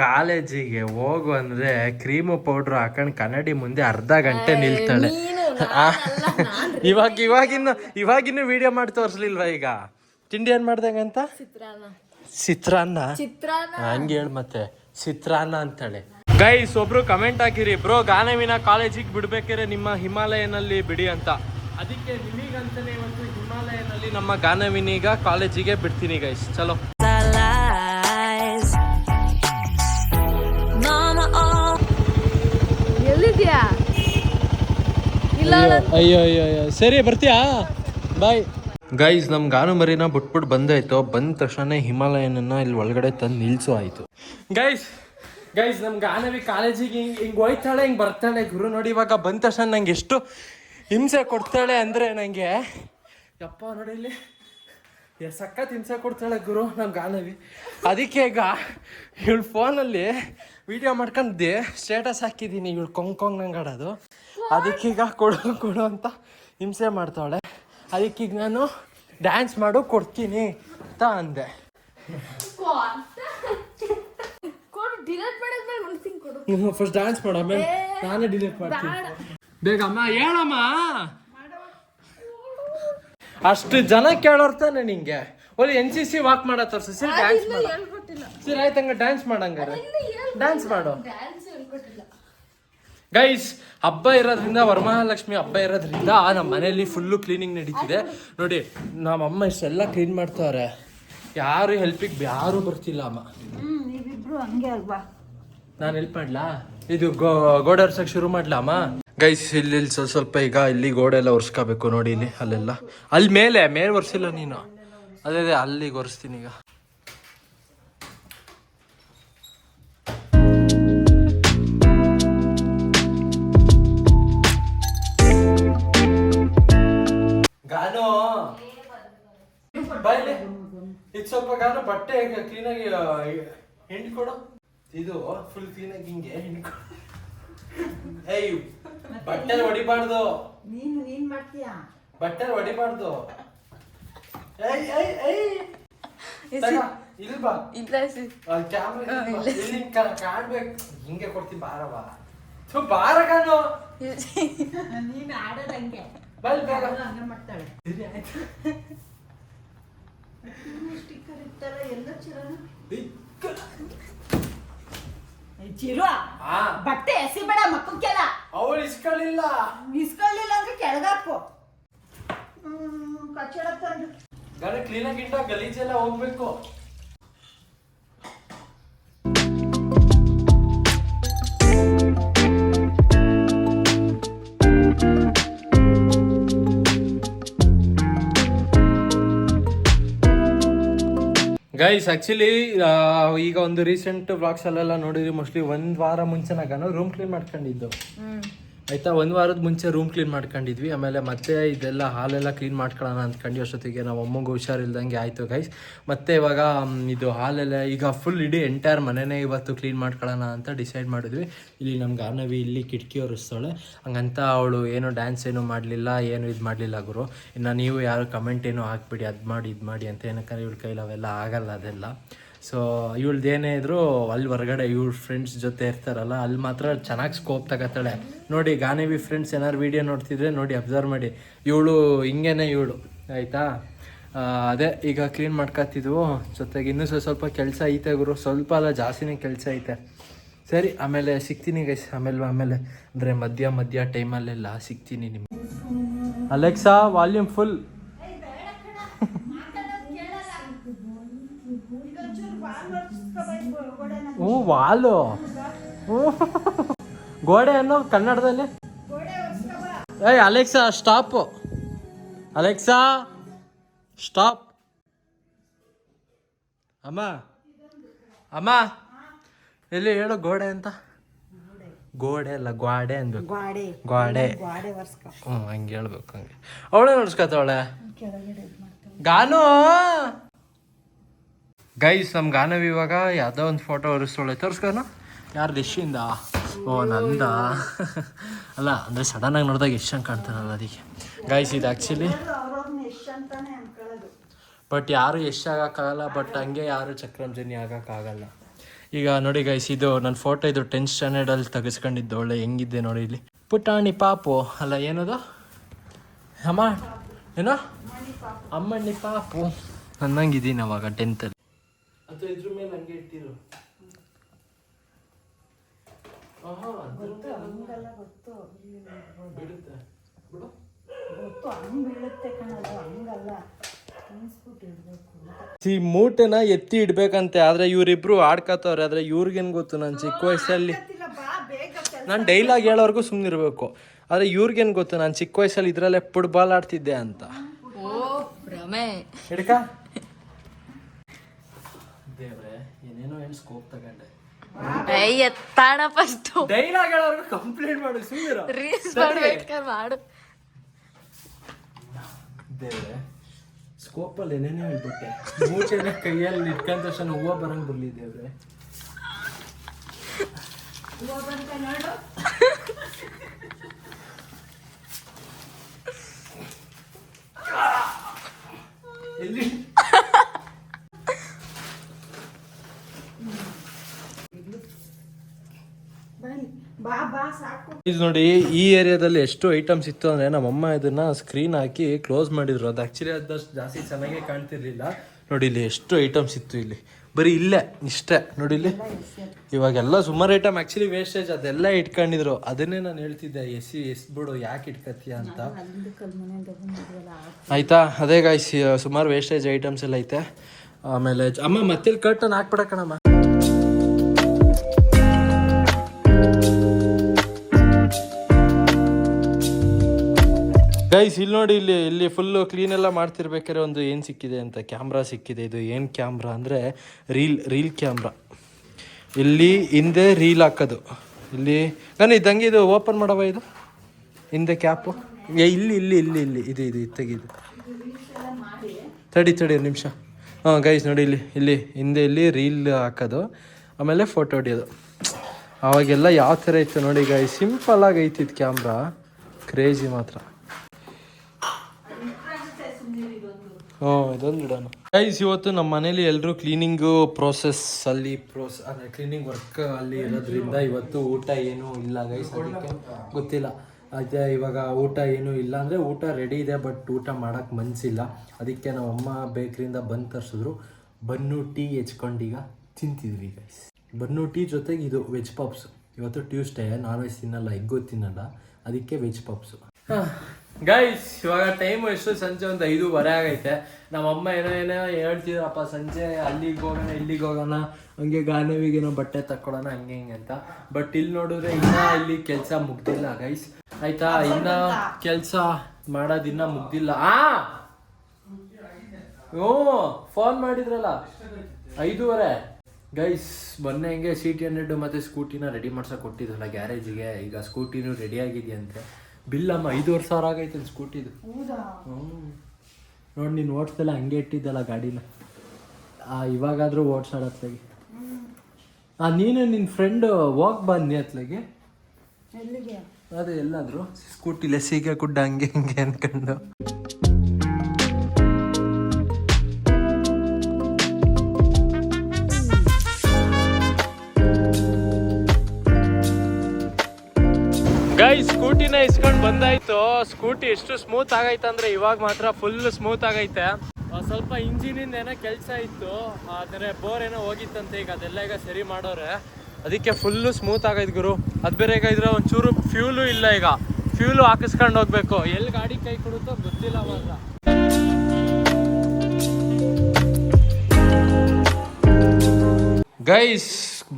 ಕಾಲೇಜಿಗೆ ಹೋಗು ಅಂದ್ರೆ ಕ್ರೀಮು ಪೌಡ್ರ್ ಹಾಕೊಂಡು ಕನ್ನಡಿ ಮುಂದೆ ಅರ್ಧ ಗಂಟೆ ನಿಲ್ತಾಳೆ. ಇವಾಗ ಇವಾಗಿನ್ನು ಇವಾಗಿನ್ನು ವಿಡಿಯೋ ಮಾಡಿ ತೋರಿಸ್ಲಿಲ್ವಾ ಈಗ? ತಿಂಡಿ ಏನ್ ಮಾಡ್ದಂಗಂತ ಚಿತ್ರಾನ್ನ. ಚಿತ್ರಾನ್ನ? ಹಂಗೆ ಹೇಳ ಮತ್ತೆ. ಚಿತ್ರಾನ್ನ ಅಂತಾಳೆ. ಗೈಸ್ ಒಬ್ರು ಕಮೆಂಟ್ ಹಾಕಿರಿ. ಬ್ರೋ ಗಾನವಿನ ಕಾಲೇಜಿಗೆ ಬಿಡ್ಬೇಕಾದ್ರೆ ನಿಮ್ಮ ಹಿಮಾಲಯನಲ್ಲಿ ಬಿಡಿ ಅಂತ. ಅದಕ್ಕೆ ನಿಮಗಂತಾನೆ ಒಂದು ಹಿಮಾಲಯನಲ್ಲಿ ನಮ್ಮ ಗಾನವಿನೀಗ ಕಾಲೇಜಿಗೆ ಬಿಡ್ತೀನಿ ಗೈಸ್ ಚಲೋ. ಇಲ್ಲ ಅಯ್ಯೋ ಅಯ್ಯೋ ಅಯ್ಯೋ ಸರಿ ಬರ್ತೀಯಾ? ಬಾಯ್ ಗೈಸ್ ನಮ್ ಗಾನು ಮರಿನ ಬಿಟ್ಬಿಟ್ಟು ಬಂದಾಯ್ತು. ಬಂದ ತಕ್ಷಣ ಹಿಮಾಲಯನನ್ನ ಇಲ್ಲಿ ಒಳಗಡೆ ತಂದು ನಿಲ್ಸು ಆಯ್ತು. ಗೈಸ್ ಗೈಸ್ ನಮ್ ಗಾನವಿ ಕಾಲೇಜಿಗೆ ಹಿಂಗ್ ಹಿಂಗ್ ಹೋಯ್ತಾಳೆ ಹಿಂಗ್ ಬರ್ತಾಳೆ. ಗುರು ನೋಡಿ ಇವಾಗ ಬಂದ ತಕ್ಷಣ ನಂಗೆ ಎಷ್ಟು ಹಿಂಸೆ ಕೊಡ್ತಾಳೆ ಅಂದ್ರೆ ನಂಗೆ ಯಪ್ಪ ನೋಡಿ ಇಲ್ಲಿ. ಎಷ್ಟ್ ತಿನ್ಸ ಹಿಂಸೆ ಕೊಡ್ತಾಳೆ ಗುರು ನಮ್ಮ ಗಾನವಿ. ಅದಕ್ಕೆ ಈಗ ಇವಳು ಫೋನಲ್ಲಿ ವಿಡಿಯೋ ಮಾಡ್ಕೊಂಡಿದ್ದೆ ಸ್ಟೇಟಸ್ ಹಾಕಿದ್ದೀನಿ ಇವಳು ಕೊಂಗ್ ಕೊಂಗ್ ನಂಗೆ ಆಡೋದು. ಈಗ ಕೊಡು ಕೊಡು ಅಂತ ಹಿಂಸೆ ಮಾಡ್ತಾಳೆ ಅದಕ್ಕೀಗ ನಾನು ಡ್ಯಾನ್ಸ್ ಮಾಡು ಕೊಡ್ತೀನಿ ಅಂತ ಅಂದೆ. ಫಸ್ಟ್ ಡ್ಯಾನ್ಸ್ ಮಾಡಮ್ಮ ನಾನೇ ಡಿಲೀಟ್ ಮಾಡ್ತೀನಿ. ಬೇಗ ಅಮ್ಮ ಹೇಳಮ್ಮ. ಅಷ್ಟು ಜನ ಕೇಳೋರ್ತಾನೆ ನಿಂಗೆ. ಒಳ್ಳೆ ಎನ್ ಸಿ ಸಿ ವಾಕ್ ಮಾಡತ್ತಾರ ಸರಿ ಡ್ಯಾನ್ಸ್ ಮಾಡ. ಸರಿ ಆಯ್ತು ಹಂಗ ಡ್ಯಾನ್ಸ್ ಮಾಡಂಗಾರೆ. ಡ್ಯಾನ್ಸ್ ಮಾಡು. ಗೈಸ್ ಹಬ್ಬ ಇರೋದ್ರಿಂದ ವರಮಹಾಲಕ್ಷ್ಮಿ ಹಬ್ಬ ಇರೋದ್ರಿಂದ ನಮ್ಮ ಮನೆಯಲ್ಲಿ ಫುಲ್ಲು ಕ್ಲೀನಿಂಗ್ ನಡೀತಿದೆ. ನೋಡಿ ನಮ್ಮ ಅಮ್ಮ ಇಷ್ಟೆಲ್ಲ ಕ್ಲೀನ್ ಮಾಡ್ತಾವ್ರೆ. ಯಾರು ಹೆಲ್ಪಿಗೆ ಯಾರು ಬರ್ತಿಲ್ಲ ಅಮ್ಮ. ನಾನು ಹೆಲ್ಪ್ ಮಾಡ್ಲಾ? ಇದು ಗೋ ಗೋಡೆ ಶುರು ಮಾಡ್ಲಾ ಅಮ್ಮ? ಗೈಸ್ ಇಲ್ಲಿ ಸ್ವಲ್ಪ ಸ್ವಲ್ಪ ಈಗ ಇಲ್ಲಿ ಗೋಡೆ ಎಲ್ಲ ಒರ್ಸ್ಕೋಬೇಕು ನೋಡಿ ಇಲ್ಲಿ, ಅಲ್ಲೆಲ್ಲ. ಅಲ್ಲಿ ಮೇಲೆ ಮೇಲೆ ಒರ್ಸಿಲ್ಲ ನೀನು. ಅದೇ ಅದೇ, ಅಲ್ಲಿಗೆ ಒರೆಸ್ತೀನಿ ಈಗ. ಗಾನು? ಬಾಯ್ಲಿ ಇದು ಸ್ವಲ್ಪ ಗಾನು, ಬಟ್ಟೆ ಕ್ಲೀನಾಗಿ ಹಿಂಡ್ಕೊಡು. ಇದು ಫುಲ್ ಕ್ಲೀನಾಗಿ ಹಿಂಗೆ ಹಿಂಡಿ ಕೊಡು ಏಯ್ ಬಟ್ಟೆ ಹೊಡಿಬಾರ್ದು ನೀನು ನೀನ್ ಮಾಡ್ತೀಯಾ? ಬಟ್ಟೆ ಹೊಡಿಬಾರ್ದು ಏಯ್ ಏಯ್ ಏಯ್ ತಗ, ಇಲ್ಲಿ ಬಾ. ಇಲ್ಲ ಸಿ ಕ್ಯಾಮ್ರಾ ಇಲ್ಲಿ ಕಾ- ಕಾಣ್ಬೇಕು. ಹಿಂಗೆ ಕೊಡ್ತೀನಿ ಬಾರವ ಥು ಬಾರಗಾನು ನೀನ್ ಆಡೋದ್ ಹಂಗೆ ಬಲ್ ಬೇಗ ಅವಳು ಹಂಗೆ ಮಾಡ್ತಾಳೆ. ಸರಿ ಆಯ್ತು. ಸ್ಟಿಕ್ಕರ್ ಇತ್ತಲ್ಲ ಎಲ್ಲ ಚಿರನ ಇಕ್ಕ. ಚಿರು ಆ. ಬಟ್ಟೆ ಎಸಿಬೇಡ ಮಕ್ಕಕ್ಕೆಲ್ಲ ಅವಳು ಇಸ್ಕೊಳ್ಳಿಲ್ಲ. ಇಸ್ಕೊಳ್ಳಿಲ್ಲ ಅಂದ್ರೆ ಕೆಳಗಾಕು. ಕಚ್ಚಡ ತಂದು. ಗಾಡಿ ಕ್ಲೀನಾಗಿ ಇಟ್ಟ ಗಲೀಜೆಲ್ಲ ಹೋಗ್ಬೇಕು. ಗೈಸ್ ಆಕ್ಚುಲಿ ಈಗ ಒಂದು ರೀಸೆಂಟ್ ಬ್ಲಾಗ್ಸ್ ಅಲ್ಲೆಲ್ಲ ನೋಡಿದ್ರಿ ಮೋಸ್ಟ್ಲಿ ಒಂದ್ ವಾರ ಮುಂಚೆ ನಾನು ರೂಮ್ ಕ್ಲೀನ್ ಮಾಡ್ಕೊಂಡಿದ್ದು ಆಯ್ತಾ, ಒಂದು ವಾರದ ಮುಂಚೆ ರೂಮ್ ಕ್ಲೀನ್ ಮಾಡ್ಕೊಂಡಿದ್ವಿ. ಆಮೇಲೆ ಮತ್ತೆ ಇದೆಲ್ಲ ಹಾಲೆಲ್ಲ ಕ್ಲೀನ್ ಮಾಡ್ಕೊಳ್ಳೋಣ ಅಂದ್ಕೊಂಡು ಅಷ್ಟೊತ್ತಿಗೆ ನಾವು ಅಮ್ಮಂಗೆ ಹುಷಾರಿಲ್ದಂಗೆ ಆಯಿತು ಗೈಸ್ ಮತ್ತೆ ಇವಾಗ ಇದು ಹಾಲೆಲ್ಲ ಈಗ ಫುಲ್ ಇಡೀ ಎಂಟೈರ್ ಮನೆನೇ ಇವತ್ತು ಕ್ಲೀನ್ ಮಾಡ್ಕೊಳ್ಳೋಣ ಅಂತ ಡಿಸೈಡ್ ಮಾಡಿದ್ವಿ. ಇಲ್ಲಿ ನಮ್ಮ ಗಾನವಿ ಇಲ್ಲಿ ಕಿಟಕಿ ಒರೆಸ್ತಾಳೆ. ಹಂಗಂತ ಅವಳು ಏನು ಡ್ಯಾನ್ಸ್ ಏನು ಮಾಡಲಿಲ್ಲ, ಏನು ಇದು ಮಾಡಲಿಲ್ಲ ಗುರು. ಇನ್ನು ನೀವು ಯಾರು ಕಮೆಂಟ್ ಏನು ಹಾಕ್ಬಿಡಿ, ಅದು ಮಾಡಿ, ಇದು ಮಾಡಿ ಅಂತ ಏನಕ್ಕೆ ಇವಳ ಕೈಲಿ ಅವೆಲ್ಲ ಆಗಲ್ಲ ಅದೆಲ್ಲ. ಸೊ ಇವಳ್ದು ಏನೇ ಇದ್ರು ಅಲ್ಲಿ ಹೊರಗಡೆ ಇವಳ ಫ್ರೆಂಡ್ಸ್ ಜೊತೆ ಇರ್ತಾರಲ್ಲ ಅಲ್ಲಿ ಮಾತ್ರ ಚೆನ್ನಾಗಿ ಸ್ಕೋಪ್ ತಗೋತಾಳೆ. ನೋಡಿ ಗಾನವಿ ಫ್ರೆಂಡ್ಸ್ ಏನಾರು ವಿಡಿಯೋ ನೋಡ್ತಿದ್ರೆ ನೋಡಿ ಅಬ್ಸರ್ವ್ ಮಾಡಿ. ಇವಳು ಹಿಂಗೇನೆ ಇವಳು ಆಯಿತಾ? ಅದೇ ಈಗ ಕ್ಲೀನ್ ಮಾಡ್ಕೊತಿದ್ವು ಜೊತೆಗೆ ಇನ್ನೂ ಸ್ವಲ್ಪ ಸ್ವಲ್ಪ ಕೆಲಸ ಐತೆ ಗುರು ಸ್ವಲ್ಪ ಅಲ್ಲ ಜಾಸ್ತಿನೇ ಕೆಲಸ ಐತೆ. ಸರಿ ಆಮೇಲೆ ಸಿಗ್ತೀನಿ ಗೈಸ್ ಆಮೇಲೆ ಆಮೇಲೆ. ಅಂದರೆ ಮಧ್ಯ ಮಧ್ಯ ಟೈಮಲ್ಲೆಲ್ಲ ಸಿಗ್ತೀನಿ ನಿಮ್ಗೆ. ಅಲೆಕ್ಸಾ ವಾಲ್ಯೂಮ್ ಫುಲ್ ಹ್ಞೂ ವಾಲು. ಹ್ಞೂ. ಗೋಡೆ ಅನ್ನೋ ಕನ್ನಡದಲ್ಲಿ? ಏಯ್ ಅಲೆಕ್ಸಾ ಸ್ಟಾಪ್. Alexa stop. ಅಮ್ಮ ಅಮ್ಮ ಎಲ್ಲಿ ಹೇಳು ಗೋಡೆ ಅಂತ? ಗೋಡೆ ಅಲ್ಲ ಗ್ವಾಡೆ ಅನ್ಬೇಕು ಗ್ವಾಡೆ. ಹ್ಞೂ ಹಂಗೆ ಹೇಳ್ಬೇಕು ಹಂಗೆ. ಅವಳೇ ನೋಡ್ಸ್ಕೊತಾವಳೆ ಗಾನು! ಗೈಸ್ ನಮ್ಮ ಗಾನವ್ ಇವಾಗ ಯಾವುದೋ ಒಂದು ಫೋಟೋ ಒರೆಸ್ತಾಳೆ ತೋರಿಸ್ಕೊನು ಯಾರು ಯಶಿಂದ ಓ, ನಂದ? ಅಲ್ಲ, ಅಂದರೆ ಸಡನ್ನಾಗಿ ನೋಡಿದಾಗ ಎಷ್ಟು ಹಂಗೆ ಕಾಣ್ತಾನಲ್ಲ ಅದಕ್ಕೆ ಗೈಸ್ ಇದು ಎಷ್ಟು ಅನ್ಕೊಳ್ಳೋದು ಬಟ್ ಯಾರು ಯಶ್ ಆಗೋಕ್ಕಾಗಲ್ಲ ಬಟ್ ಹಂಗೆ ಯಾರು ಚಕ್ರಂಜನಿ ಆಗೋಕ್ಕಾಗಲ್ಲ. ಈಗ ನೋಡಿ ಗೈಸ್ ಇದು ನನ್ನ ಫೋಟೋ ಇದು ಟೆಂತ್ ಸ್ಟ್ಯಾಂಡರ್ಡಲ್ಲಿ ತೆಗೆಸ್ಕೊಂಡಿದ್ದು ಒಳ್ಳೆ ಹೆಂಗಿದ್ದೆ ನೋಡಿ ಇಲ್ಲಿ. ಪುಟಾಣಿ ಪಾಪು. ಅಲ್ಲ, ಏನದು? ಅಮ್ಮ, ಏನೋ? ಅಮ್ಮಣ್ಣಿ ಪಾಪು. ಅನ್ನಂಗಿದ್ದೀನಿ ಅವಾಗ ಟೆಂತಲ್ಲಿ ಇದ್ರ ಮೇಲೆ ಹಂಗೆ ಇಟ್ಟಿರು. ಹಂಗಲ್ಲ ಗೊತ್ತು. ಬಿಡುತ್ತೆ? ಬಿಡು. ಗೊತ್ತು ಹಂಗ್ ಬೀಳುತ್ತೆ ಕಣದು ಹಂಗಲ್ಲ. ಅನ್ಸ್ಬಿಟ್ಟು ಇಡ್ಬೇಕು ಈ ಮೂಟೆನ ಎತ್ತಿ ಇಡ್ಬೇಕಂತೆ ಆದ್ರೆ ಇವ್ರಿಬ್ರು ಆಡ್ಕತ್ತವ್ರೆ ಆದ್ರೆ ಇವ್ರಿಗೇನ್ ಗೊತ್ತು ನಾನು ಚಿಕ್ಕ ವಯಸ್ಸಲ್ಲಿ? ಬಾ ಬೇಗ ಕೆಲ್ಸ ನಾನು ಡೈಲಾಗ್ ಹೇಳೋರ್ಗು ಸುಮ್ಮನಿರ್ಬೇಕು ಆದ್ರೆ ಇವ್ರಿಗೇನ್ ಗೊತ್ತು ನಾನು ಚಿಕ್ಕ ವಯಸ್ಸಲ್ಲಿ ಇದ್ರಲ್ಲೇ ಫುಟ್ಬಾಲ್ ಆಡ್ತಿದ್ದೆ ಅಂತ. ಓ ಭ್ರಮೆ. ಹಿಡ್ಕ. ದೇವ್ರೆ ಏನೇನೋ ಏನು ಸ್ಕೋಪ್ ತಗೊಂಡೆ. ಏಯ್ ಎತ್ತಾಣ ಫಸ್ಟ್ ಡೈಲಾಗ್ ಹೇಳೋರ್ಗು ಕಂಪ್ಲೇಂಟ್ ಮಾಡು ಸುಮ್ಮನಿರೋ ರೀಲ್ಸ್ ಮಾಡ್ಬೇಕಾದ್ರೆ ಮಾಡು. ದೇವ್ರೆ ಸ್ಕೋಪಲ್ಲಿ ಏನೇನೋ ಹೇಳ್ಬಿಟ್ಟೆ. ಮೂಟೆನ ಕೈಯಲ್ಲಿ ಇಟ್ಕೊಂಡ ತಕ್ಷಣ ಹೂವು ಬರಂಗ್ ಬರ್ಲಿ ದೇವ್ರೆ. ಎಲ್ಲಿ ಬನ್ನಿ ಬಾ ಬಾ ಸಾಕು ಇದು ನೋಡಿ ಈ ಏರಿಯಾದಲ್ಲಿ ಎಷ್ಟು ಐಟಮ್ಸ್ ಇತ್ತು ಅಂದ್ರೆ ನಮ್ಮಮ್ಮ ಇದನ್ನ ಸ್ಕ್ರೀನ್ ಹಾಕಿ ಕ್ಲೋಸ್ ಮಾಡಿದ್ರು. ಅದು ಆಕ್ಚುಲಿ ಅದಷ್ಟು ಜಾಸ್ತಿ ಚೆನ್ನಾಗೇ ಕಾಣ್ತಿರ್ಲಿಲ್ಲ. ನೋಡಿ ಇಲ್ಲಿ ಎಷ್ಟು ಐಟಮ್ಸ್ ಇತ್ತು ಇಲ್ಲಿ. ಬರೀ ಇಲ್ಲೇ ಇಷ್ಟೇ. ನೋಡಿ ಇಲ್ಲಿ. ಇವಾಗೆಲ್ಲ ಸುಮಾರು ಐಟಮ್ ಆಕ್ಚುಲಿ ವೇಸ್ಟೇಜ್ ಅದೆಲ್ಲ ಇಟ್ಕೊಂಡಿದ್ರು. ಅದನ್ನೇ ನಾನು ಹೇಳ್ತಿದ್ದೆ ಎಸಿ ಎಸ್ ಬಿಡು ಯಾಕೆ ಇಟ್ಕತ್ತೀಯ ಅಂತ. ಆಯ್ತಾ? ಅದೇ ಗಾಯ್ಸ್ ಸುಮಾರು ವೇಸ್ಟೇಜ್ ಐಟಮ್ಸ್ ಎಲ್ಲ ಐತೆ. ಆಮೇಲೆ ಅಮ್ಮ ಮತ್ತೆ ಕಟ್ಟನ್ ಹಾಕ್ಬಿಡಕಣಮ್ಮ ಗೈಸ್ ಇಲ್ಲಿ ನೋಡಿ, ಇಲ್ಲಿ ಇಲ್ಲಿ ಫುಲ್ಲು ಕ್ಲೀನ್ ಎಲ್ಲ ಮಾಡ್ತಿರ್ಬೇಕಾದ್ರೆ ಒಂದು ಏನು ಸಿಕ್ಕಿದೆ ಅಂತ. ಕ್ಯಾಮ್ರಾ ಸಿಕ್ಕಿದೆ. ಇದು ಏನು ಕ್ಯಾಮ್ರಾ ಅಂದರೆ ರೀಲ್ ರೀಲ್ ಕ್ಯಾಮ್ರಾ ಇಲ್ಲಿ ಹಿಂದೆ ರೀಲ್ ಹಾಕೋದು. ಇಲ್ಲಿ, ನಾನು ಇದ್ದಂಗೆ ಇದು ಓಪನ್ ಮಾಡವ ಇದು? ಹಿಂದೆ ಕ್ಯಾಪು ಏ, ಇಲ್ಲಿ ಇಲ್ಲಿ ಇಲ್ಲಿ ಇಲ್ಲಿ. ಇದು ಇದು ಇದು ತೆಗೀದು. ತಡಿ ತಡಿ ನಿಮಿಷ. ಹಾಂ ಗೈಸ್ ನೋಡಿ ಇಲ್ಲಿ ಇಲ್ಲಿ, ಹಿಂದೆ ಇಲ್ಲಿ ರೀಲ್ ಹಾಕೋದು. ಆಮೇಲೆ ಫೋಟೋ ಹೊಡಿಯೋದು. ಅವಾಗೆಲ್ಲ ಯಾವ ಥರ ಇತ್ತು ನೋಡಿ ಗೈಸ್ ಸಿಂಪಲ್ ಆಗಿ ಐತಿತ್ತು ಕ್ಯಾಮ್ರಾ ಕ್ರೇಜಿ ಮಾತ್ರ. ಹ್ಞೂ ಇದೊಂದು ಇಡೋಣ ಗೈಸ್ ಇವತ್ತು ನಮ್ಮ ಮನೇಲಿ ಎಲ್ಲರೂ ಕ್ಲೀನಿಂಗ್ ಪ್ರೋಸೆಸ್ ಅಲ್ಲಿ ಪ್ರೋಸ್ ಅಂದರೆ ಕ್ಲೀನಿಂಗ್ ವರ್ಕ್ ಅಲ್ಲಿ ಇರೋದ್ರಿಂದ ಇವತ್ತು ಊಟ ಏನು ಇಲ್ಲ ಗೈಸ್ ಅದಕ್ಕೆ ಗೊತ್ತಿಲ್ಲ. ಅದೇ ಇವಾಗ ಊಟ ಏನು ಇಲ್ಲ ಅಂದರೆ ಊಟ ರೆಡಿ ಇದೆ ಬಟ್ ಊಟ ಮಾಡೋಕ್ಕೆ ಮನಸ್ಸಿಲ್ಲ ಅದಕ್ಕೆ ನಮ್ಮ ಅಮ್ಮ ಬೇಕ್ರಿಂದ ಬಂದು ತರಿಸಿದ್ರು. ಬನ್ನು ಟೀ ಹೆಚ್ಕೊಂಡೀಗ ತಿಂತಿದ್ವಿ ಗೈಸ್ ಬನ್ನು ಟೀ ಜೊತೆಗೆ ಇದು ವೆಜ್ ಪಾಪ್ಸ್ ಇವತ್ತು ಟ್ಯೂಸ್ಡೇ ನಾನ್ ವೆಜ್ ತಿನ್ನಲ್ಲ ಎಗ್ಗು ತಿನ್ನಲ್ಲ. ಅದಕ್ಕೆ ವೆಜ್ ಪಾಪ್ಸು ಗೈಸ್ ಇವಾಗ ಟೈಮ್ ಎಷ್ಟು? ಸಂಜೆ ಒಂದು ಐದೂವರೆ ಆಗೈತೆ. ನಮ್ಮ ಅಮ್ಮ ಏನೋ ಏನೋ ಹೇಳ್ತಿದ್ರಪ್ಪ, ಸಂಜೆ ಅಲ್ಲಿಗೆ ಹೋಗೋಣ, ಇಲ್ಲಿಗೆ ಹೋಗೋಣ, ಹಂಗೆ ಗಾನವಿಗೇನೋ ಬಟ್ಟೆ ತಕ್ಕೊಳ್ಳೋಣ ಹಂಗೆ ಹಿಂಗೆ ಅಂತ. ಬಟ್ ಇಲ್ಲಿ ನೋಡಿದ್ರೆ ಇನ್ನೂ ಇಲ್ಲಿ ಕೆಲಸ ಮುಗ್ದಿಲ್ಲ ಗೈಸ್ ಆಯ್ತಾ? ಇನ್ನ ಕೆಲಸ ಮಾಡೋದಿನ್ನ ಮುಗ್ದಿಲ್ಲ. ಆ! ಹ್ಞೂ ಫೋನ್ ಮಾಡಿದ್ರಲ್ಲ? ಐದೂವರೆ. ಗೈಸ್ ಮೊನ್ನೆ ಹಂಗೆ ಸಿ ಟಿ ಹಂಡ್ರೆಡ್ ಮತ್ತು ಸ್ಕೂಟಿನ ರೆಡಿ ಮಾಡ್ಸಕ್ಕೆ ಕೊಟ್ಟಿದ್ರಲ್ಲ ಗ್ಯಾರೇಜಿಗೆ ಈಗ ಸ್ಕೂಟಿನೂ ರೆಡಿ ಆಗಿದೆಯಂತೆ. ಬಿಲ್ ಅಮ್ಮ ಐದೂವರೆ ಸಾವಿರ ಆಗೈತೆ ಸ್ಕೂಟಿದು ಹ್ಞೂ. ನೋಡಿ ನೀನು ಓಡಿಸ್ದಲ್ಲ ಹಂಗೆ ಇಟ್ಟಿದ್ದಲ್ಲ ಗಾಡಿನ. ಆ ಇವಾಗಾದರೂ ಓಡ್ಸಾಡ ಅತ್ಲಾಗೆ. ಆ ನೀನು ನಿನ್ನ ಫ್ರೆಂಡ್ ಹೋಗಿ ಬನ್ನಿ ಅತ್ಲಾಗೆ. ಅದೇ ಎಲ್ಲಾದರೂ. ಸ್ಕೂಟಿ ಲೆಸಿಗೆ ಗುಡ್ಡ ಹಂಗೆ ಹಿಂಗೆ ಅನ್ಕೊಂಡು. ಗೈ ಸ್ಕೂಟಿನ ಇಸ್ಕೊಂಡು ಬಂದಾಯ್ತು. ಸ್ಕೂಟಿ ಎಷ್ಟು ಸ್ಮೂತ್ ಆಗೈತೆ ಅಂದ್ರೆ ಇವಾಗ ಮಾತ್ರ ಫುಲ್ ಸ್ಮೂತ್ ಆಗೈತೆ. ಸ್ವಲ್ಪ ಇಂಜಿನಿಂದ ಏನೋ ಕೆಲಸ ಇತ್ತು. ಆದರೆ ಬೋರ್ ಏನೋ ಹೋಗಿತ್ತಂತೆ, ಈಗ ಅದೆಲ್ಲ ಈಗ ಸರಿ ಮಾಡೋರೆ. ಅದಕ್ಕೆ ಫುಲ್ಲು ಸ್ಮೂತ್ ಆಗೈತೆ ಗುರು. ಅದು ಬೇರೆ ಈಗ ಇದ್ರೆ ಒಂಚೂರು ಫ್ಯೂಲು ಇಲ್ಲ ಈಗ. ಫ್ಯೂಲು ಹಾಕಿಸ್ಕೊಂಡು ಹೋಗ್ಬೇಕು. ಎಲ್ಲಿ ಗಾಡಿ ಕೈ ಕೊಡುತ್ತೋ ಗೊತ್ತಿಲ್ಲ ಮಾತ್ರ ಗೈಸ್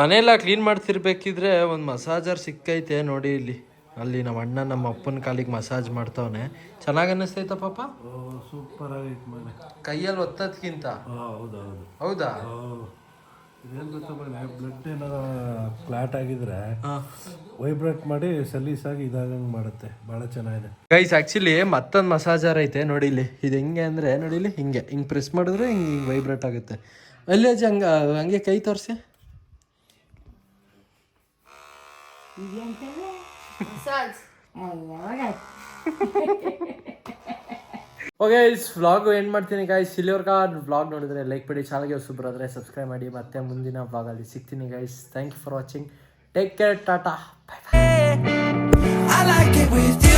ಮನೆಯೆಲ್ಲ ಕ್ಲೀನ್ ಮಾಡ್ತಿರ್ಬೇಕಿದ್ರೆ ಒಂದು ಮಸಾಜರ್ ಸಿಕ್ಕೈತೆ ನೋಡಿ ಇಲ್ಲಿ. ಅಲ್ಲಿ ನಮ್ಮ ಅಣ್ಣ ನಮ್ಮ ಅಪ್ಪನ ಕಾಲಿಗೆ ಮಸಾಜ್ ಮಾಡ್ತಾವನೆ. ಚೆನ್ನಾಗಿ ಅನ್ನಿಸ್ತೈತ ಪಾಪ? ಸೂಪರ್ ಆಗೈತೆ ಮನೆ. ಕೈಯಲ್ಲಿ ಒತ್ತದ್ಕಿಂತ? ಹೌದೌದು. ಹೌದಾ? ಇದೇನು ಗೊತ್ತಾ ಮನೆ ಬ್ಲಡ್ ಏನಾರ ಫ್ಲಾಟ್ ಆಗಿದ್ರೆ ಹಾ ವೈಬ್ರೇಟ್ ಮಾಡಿ ಸಲೀಸಾಗಿ ಇದಾಗಂಗೆ ಮಾಡುತ್ತೆ. ಭಾಳ ಚೆನ್ನಾಗಿದೆ. ಗೈಸ್ ಆಕ್ಚುಲಿ ಮತ್ತೊಂದು ಮಸಾಜರ್ ಐತೆ ನೋಡಿಲಿ ಇಲ್ಲಿ. ಇದು ಹೆಂಗೆ ಅಂದರೆ ನೋಡಿಲಿ ಇಲ್ಲಿ ಹಿಂಗೆ. ಹಿಂಗೆ ಪ್ರೆಸ್ ಮಾಡಿದ್ರೆ ಹಿಂಗೆ ಹಿಂಗೆ ವೈಬ್ರೇಟ್ ಆಗುತ್ತೆ. ಅಲ್ಲಿ ಅಜ್ಜಿ ಹಂಗ ಹಂಗೆ ಕೈ ತೋರಿಸಿ. ಓಕೆ ವ್ಲಾಗ್ ಏನು ಮಾಡ್ತೀನಿ ಗೈಸ್ ಇಲ್ಲಿವರ್ಗ ವ್ಲಾಗ್ ನೋಡಿದ್ರೆ ಲೈಕ್ ಮಾಡಿ ಚಾನಲ್ಗೆ ಸೂಪರ್ ಆದರೆ ಸಬ್ಸ್ಕ್ರೈಬ್ ಮಾಡಿ. ಮತ್ತೆ ಮುಂದಿನ ವ್ಲಾಗಲ್ಲಿ ಸಿಗ್ತೀನಿ guys thank you for watching take care tata. Bye bye